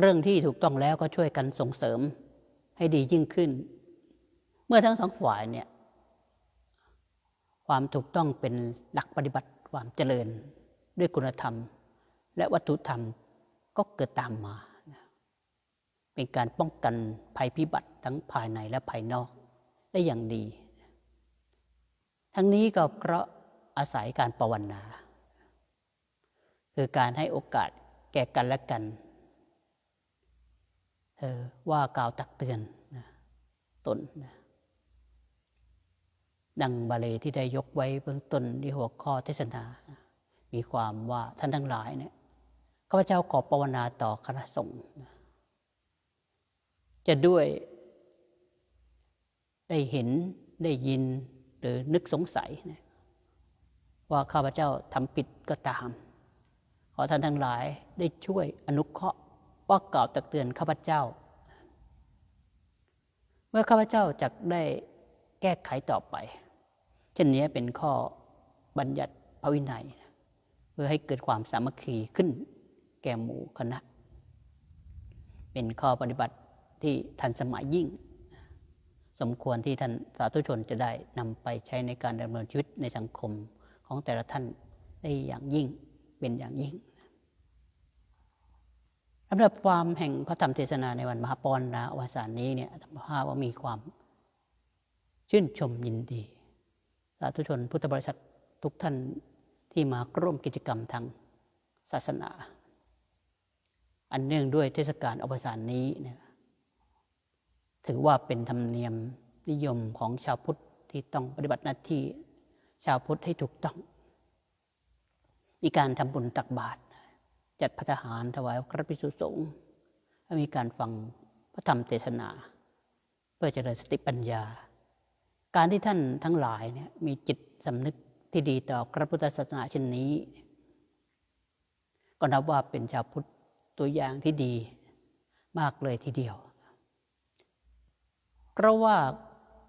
เรื่องที่ถูกต้องแล้วก็ช่วยกันส่งเสริมให้ดียิ่งขึ้น เมื่อทั้งสองฝ่ายเนี่ยความถูกต้องเป็นหลักปฏิบัติความเจริญด้วยคุณธรรม และวัตถุธรรมก็เกิดตามมา เป็นการป้องกันภัยพิบัติทั้งภายในและภายนอกได้อย่างดี ทั้งนี้ก็เพราะอาศัยการภาวนา คือการให้โอกาสแก่กันและกัน ว่ากล่าวตักเตือนนะตนนะดังบาลีที่ได้ยกไว้เบื้องต้นที่หัวข้อเทศนา มีความว่าท่านทั้งหลายเนี่ยข้าพเจ้าขอภาวนาต่อคณะสงฆ์นะจะด้วยได้เห็นได้ยินหรือนึกสงสัยนะว่าข้าพเจ้าทำผิดก็ตาม ขอท่านทั้งหลายได้ช่วยอนุเคราะห์ ว่ากล่าวตักเตือนข้าพเจ้า เมื่อข้าพเจ้าจะได้แก้ไขต่อไป เช่นนี้เป็นข้อบัญญัติพระวินัย เพื่อให้เกิดความสามัคคีขึ้นแก่หมู่คณะ เป็นข้อปฏิบัติที่ทันสมัยยิ่ง สมควรที่ท่านสาธุชนจะได้นำไปใช้ในการดำเนินชีวิตในสังคมของแต่ละท่านได้อย่างยิ่งเป็นอย่างยิ่ง สำหรับความแห่งพระธรรมเทศนาในวันมหาปรณาอวสานนี้เนี่ยธรรมภาพว่ามีความชื่นชมยินดีสาธุชนพุทธบริษัททุกท่านที่มาร่วมกิจกรรมทางศาสนา อันเนื่องด้วยเทศกาลอวสานนี้นะถือว่าเป็นธรรมเนียมนิยมของชาวพุทธที่ต้องปฏิบัติหน้าที่ชาวพุทธให้ถูกต้อง มีการทำบุญตักบาตร จัดพัฒหารถวายพระภิกษุสงฆ์และมีการฟังพระธรรมเทศนา เพื่อเจริญสติปัญญา การที่ท่านทั้งหลายเนี่ยมีจิตสำนึกที่ดีต่อพระพุทธศาสนาเช่นนี้ ก็นับว่าเป็นชาวพุทธตัวอย่างที่ดีมากเลยทีเดียว เพราะว่า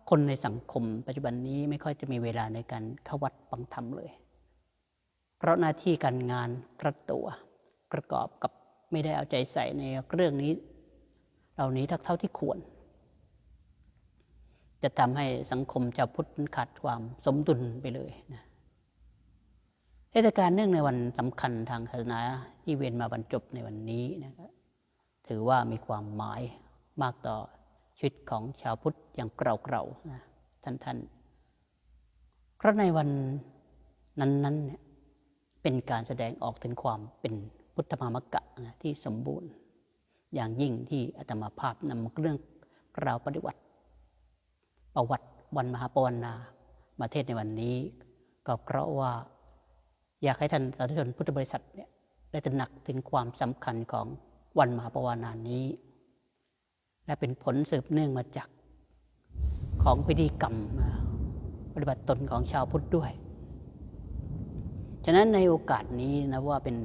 คนในสังคมปัจจุบันนี้ไม่ค่อยจะมีเวลาในการเข้าวัดฟังธรรมเลย เพราะหน้าที่การงานกระตัว ประกอบกับไม่ได้เอาใจใส่ในเรื่องนี้ เหล่านี้ทักเท่าที่ควร จะทำให้สังคมชาวพุทธขาดความสมดุลไปเลยนะเทศกาลเนื่องในวันสำคัญทางศาสนาที่เวียนมาบรรจบในวันนี้นะครับถือว่ามีความหมายมากต่อชีวิตของชาวพุทธอย่างเก่าๆนะท่านท่านเพราะในวันนั้นๆเนี่ยเป็นการแสดงออกถึงความเป็น พุทธมามกะนะที่สมบูรณ์ อย่างยิ่งที่อาตมาภาพนำเรื่องกล่าวปฏิวัติ ประวัติวันมหาปวนามาเทศในวันนี้ ก็เพราะว่าอยากให้ท่านสาธุชนพุทธบริษัทเนี่ยได้ตระหนักถึงความสำคัญของวันมหาปวานานี้ และเป็นผลสืบเนื่องมาจากของพิธีกรรมปฏิบัติตนของชาวพุทธด้วย ฉะนั้นในโอกาสนี้นะว่าเป็น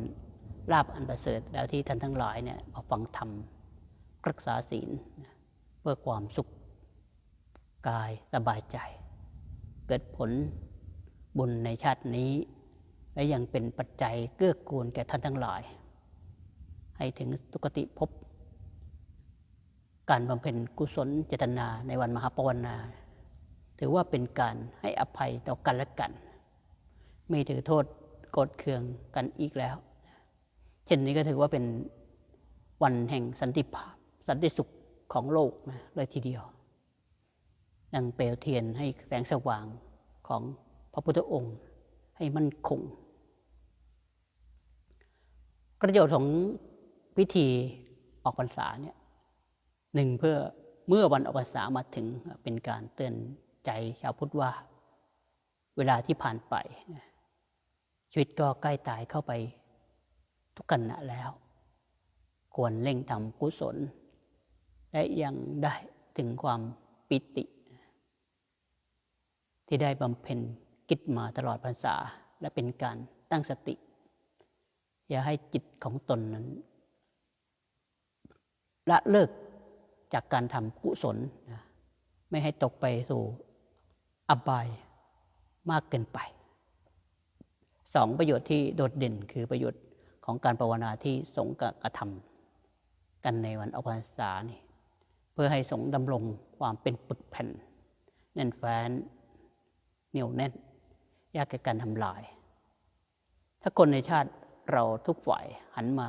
ลาบอันประเสริฐแล้วที่ท่านทั้งหลายเนี่ยมาฟังธรรมรักษาศีลเพื่อความสุขกายสบายใจ เกิดผลบุญในชาตินี้ และยังเป็นปัจจัยเกื้อกูลแก่ท่านทั้งหลาย ให้ถึงตุกติภพการบำเพ็ญกุศลเจตนาในวันมหาปวนา ถือว่าเป็นการให้อภัยต่อกันและกัน ไม่ถือโทษโกรธเคืองกันอีกแล้ว เช่นนี้ก็ถือว่าเป็นวันแห่งสันติภาพ สันติสุขของโลกนะเลยทีเดียว ดังเปลวเทียนให้แสงสว่างของพระพุทธองค์ให้มั่นคงประโยชน์ของพิธีออกพรรษาเนี่ยหนึ่งเพื่อเมื่อวันออกพรรษามาถึงเป็นการเตือนใจชาวพุทธว่า เวลาที่ผ่านไป ชีวิตก็ใกล้ตายเข้าไป ทุกขณะแล้ว ควรเร่งทำกุศล และยังได้ถึงความปิติ ที่ได้บำเพ็ญกิจมาตลอดพรรษาและเป็นการตั้งสติ อย่าให้จิตของตนนั้น ละเลิกจากการทำกุศล ไม่ให้ตกไปสู่อบายมากเกินไป สองประโยชน์ที่โดดเด่นคือประโยชน์ ของการภาวนาที่สงกระทำกันในวันออกพรรษานี่เพื่อให้สงดำรงความเป็นปึกแผ่น แน่นแฟ้นเหนียวแน่น ยากแก่การทำลาย ถ้าคนในชาติเราทุกฝ่ายหันมา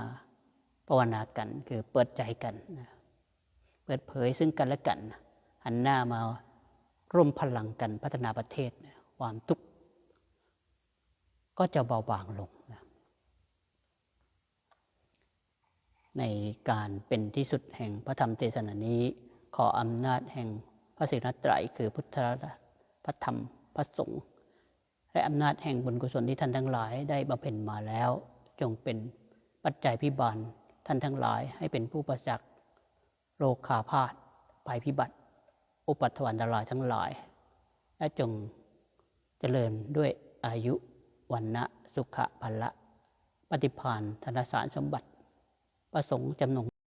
ภาวนากัน คือเปิดใจกัน เปิดเผยซึ่งกันและกัน หันหน้ามาร่วมพลังกันพัฒนาประเทศความทุกข์ก็จะเบาบางลงนะ ในการเป็นที่สุดแห่งพระธรรมเทศนานี้ ขออำนาจแห่งพระศรีรัตนตรัยคือพุทธรัตน์พระธรรมพระสงฆ์และอำนาจแห่งบุญกุศลที่ท่านทั้งหลายได้บำเพ็ญมาแล้ว จงเป็นปัจจัยพิบาลท่านทั้งหลายให้เป็นผู้ประจักษ์โลกขาพาธภัยพิบัติ อุปัตวันตรายทั้งหลาย และจงเจริญด้วยอายุวันนะสุขะพละ ปฏิพานธนสารสมบัติ ประสงค์จำนง